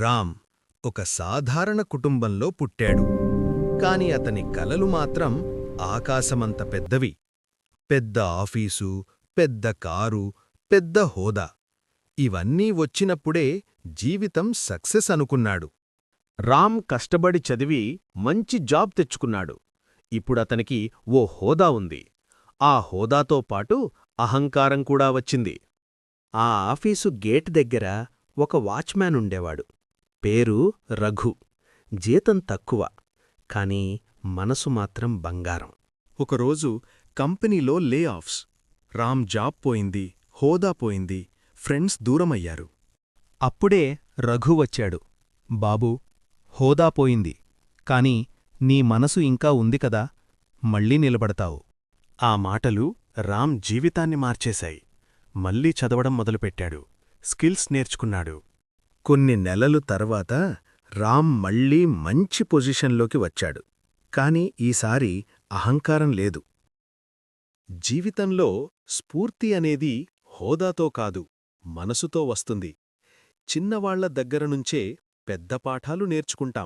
రామ్ ఒక సాధారణ కుటుంబంలో పుట్టాడు. కాని అతని కలలు మాత్రం ఆకాశమంత పెద్దవి. పెద్ద ఆఫీసు పెద్ద కారు పెద్ద హోదా. ఇవన్నీ వచ్చినప్పుడే జీవితం సక్సెస్ అనుకున్నాడు. రామ్ కష్టపడి చదివి మంచి జాబ్ తెచ్చుకున్నాడు. ఇప్పుడతనికి ఓ హోదా ఉంది. ఆ హోదాతో పాటు అహంకారం కూడా వచ్చింది. ఆ ఆఫీసు గేట్ దగ్గర ఒక వాచ్మ్యాన్ ఉండేవాడు. పేరు రఘు. జీతం తక్కువ కాని మనసు మాత్రం బంగారం. ఒకరోజు కంపెనీలో లే ఆఫ్స్ రామ్ జాబ్ పోయింది హోదా పోయింది ఫ్రెండ్స్ దూరమయ్యారు. అప్పుడే రఘు వచ్చాడు. బాబూ హోదా పోయింది కాని నీ మనసు ఇంకా ఉంది కదా మళ్ళీ నిలబడతావు. ఆ మాటలు రామ్ జీవితాన్ని మార్చేశాయి. మళ్ళీ చదవడం మొదలుపెట్టాడు. స్కిల్స్ నేర్చుకున్నాడు. కొన్ని నెలలు తర్వాత రామ్ మళ్ళీ మంచి పొజిషన్లోకి వచ్చాడు. కాని ఈసారి అహంకారం లేదు. జీవితంలో స్ఫూర్తి అనేది హోదాతో కాదు మనసుతో వస్తుంది. చిన్నవాళ్ళ దగ్గరనుంచే పెద్ద పాఠాలు నేర్చుకుంటాం.